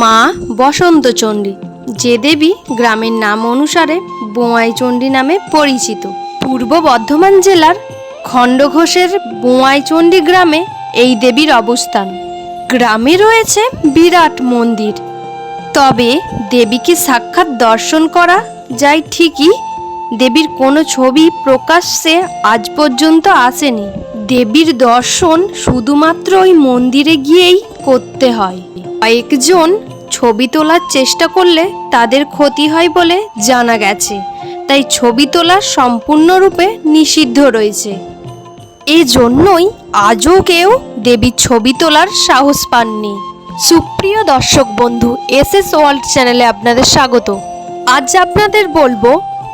মা বসন্তচণ্ডী যে দেবী গ্রামের নাম অনুসারে বোঁয়াইচণ্ডী নামে পরিচিত। পূর্ব বর্ধমান জেলার খণ্ডঘোষের বোঁয়াইচণ্ডী গ্রামে এই দেবীর অবস্থান। গ্রামে রয়েছে বিরাট মন্দির। তবে দেবীকে সাক্ষাৎ দর্শন করা যায় ঠিকই, দেবীর কোনো ছবি প্রকাশ্যে আজ পর্যন্ত আসেনি। দেবীর দর্শন শুধুমাত্র ওই মন্দিরে গিয়েই করতে হয়। কয়েকজন ছবি তোলার চেষ্টা করলে তাদের ক্ষতি হয় বলে জানা গেছে। তাই ছবি তোলা সম্পূর্ণরূপে নিষিদ্ধ রয়েছে। এজন্যই আজও কেউ দেবীর ছবি তোলার সাহস পাননি। সুপ্রিয় দর্শক বন্ধু এস এস ওয়ার্ল্ড চ্যানেলে আপনাদের স্বাগত। আজ আপনাদের বলব,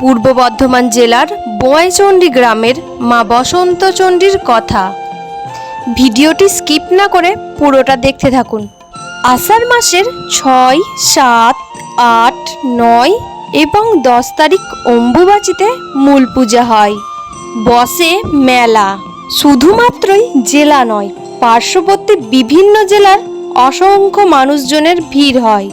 পূর্ব বর্ধমান জেলার বোয়াইচণ্ডী গ্রামের মা বসন্তচণ্ডীর কথা। ভিডিওটি স্কিপ না করে পুরোটা দেখতে থাকুন। আষাঢ় মাসের ছয়, সাত, আট, নয় এবং দশ তারিখ অম্বুবাচিতে মূল পূজা হয়। বসে মেলা। শুধুমাত্রই জেলা নয়, পার্শ্ববর্তী বিভিন্ন জেলার অসংখ্য মানুষজনের ভিড় হয়।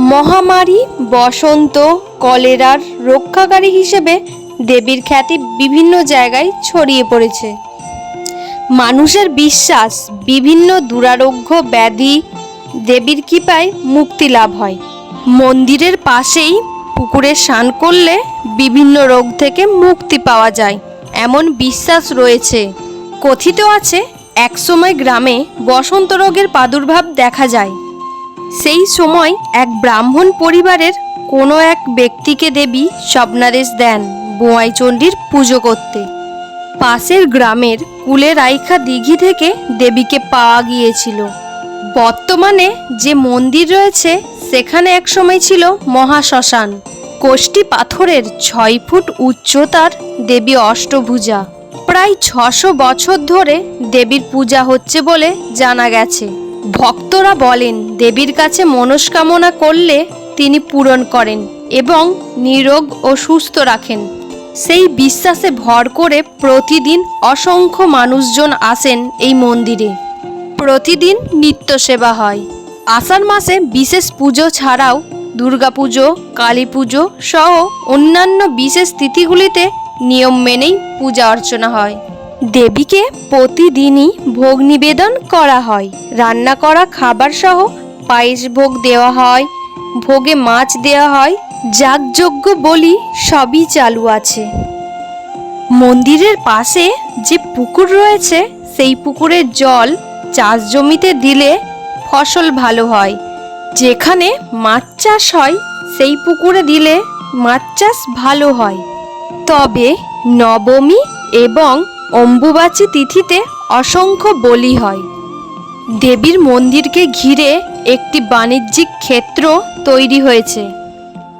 মহামারী, বসন্ত, কলেরার রক্ষাকারী হিসেবে দেবীর খ্যাতি বিভিন্ন জায়গায় ছড়িয়ে পড়েছে। মানুষের বিশ্বাস, বিভিন্ন দুরারোগ্য ব্যাধি দেবীর কৃপায় মুক্তি লাভ হয়। মন্দিরের পাশেই পুকুরে স্নান করলে বিভিন্ন রোগ থেকে মুক্তি পাওয়া যায়, এমন বিশ্বাস রয়েছে। কথিত আছে, একসময় গ্রামে বসন্ত রোগের প্রাদুর্ভাব দেখা যায়। সেই সময় এক ব্রাহ্মণ পরিবারের কোনো এক ব্যক্তিকে দেবী স্বপ্নাদেশ দেন বোয়াইচণ্ডীর পুজো করতে। পাশের গ্রামের কুলে রাইখা দিঘি থেকে দেবীকে পাওয়া গিয়েছিল। বর্তমানে যে মন্দির রয়েছে, সেখানে একসময় ছিল মহাশ্মশান। কোষ্টি পাথরের ছয় ফুট উচ্চতার দেবী অষ্টভুজা। প্রায় ছশো বছর ধরে দেবীর পূজা হচ্ছে বলে জানা গেছে। ভক্তরা বলেন, দেবীর কাছে মনস্কামনা করলে তিনি পূরণ করেন এবং নিরোগ ও সুস্থ রাখেন। সেই বিশ্বাসে ভর করে প্রতিদিন অসংখ্য মানুষজন আসেন এই মন্দিরে। প্রতিদিন নিত্য সেবা হয়। আষাঢ় মাসে বিশেষ পুজো ছাড়াও দুর্গাপুজো কালী পুজো সহ অন্যান্য বিশেষ তিথিগুলিতে নিয়ম মেনেই পূজা অর্চনা হয়। দেবীকে প্রতিদিনই ভোগ নিবেদন করা হয়। রান্না করা খাবার সহ পায়েস ভোগ দেওয়া হয়, ভোগে মাছ দেওয়া হয়, যাগযজ্ঞ বলি সবই চালু আছে। মন্দিরের পাশে যে পুকুর রয়েছে, সেই পুকুরের জল চাষ জমিতে দিলে ফসল ভালো হয়। যেখানে মাছ চাষ হয়, সেই পুকুরে দিলে মাছ চাষ ভালো হয়। তবে নবমী এবং অম্বুবাচী তিথিতে অসংখ্য বলি হয়। দেবীর মন্দিরকে ঘিরে একটি বাণিজ্যিক ক্ষেত্র তৈরি হয়েছে।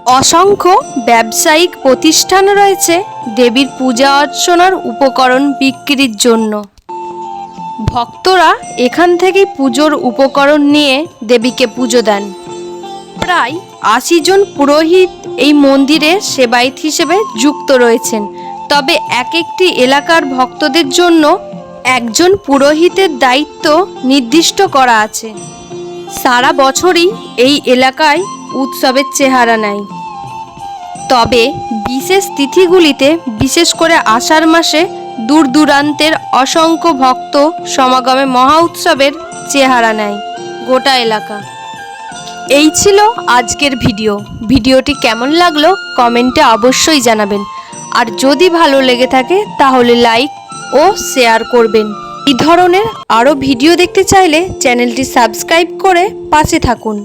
অসংখ্য ব্যবসায়িক প্রতিষ্ঠান রয়েছে দেবীর পূজা অর্চনার উপকরণ বিক্রির জন্য। ভক্তরা এখান থেকেই পুজোর উপকরণ নিয়ে দেবীকে পুজো দেন। প্রায় আশি জন পুরোহিত এই মন্দিরে সেবায়িত হিসেবে যুক্ত রয়েছেন। তবে এক একটি এলাকার ভক্তদের জন্য একজন পুরোহিতের দায়িত্ব নির্দিষ্ট করা আছে। সারা বছরই এই এলাকায় উৎসবের চেহারা নেয় তবে বিশেষ তিথিগুলিতে, বিশেষ করে আষাঢ় মাসে দূর দূরান্তের অসংখ্য ভক্ত সমাগমে মহা উৎসবের চেহারা নেয় গোটা এলাকা। এই ছিল আজকের ভিডিও। ভিডিওটি কেমন লাগল কমেন্টে অবশ্যই জানাবেন। আর যদি ভালো লেগে থাকে তাহলে লাইক ও শেয়ার করবেন। এই ধরনের আরও ভিডিও দেখতে চাইলে চ্যানেলটি সাবস্ক্রাইব করে পাশে থাকুন।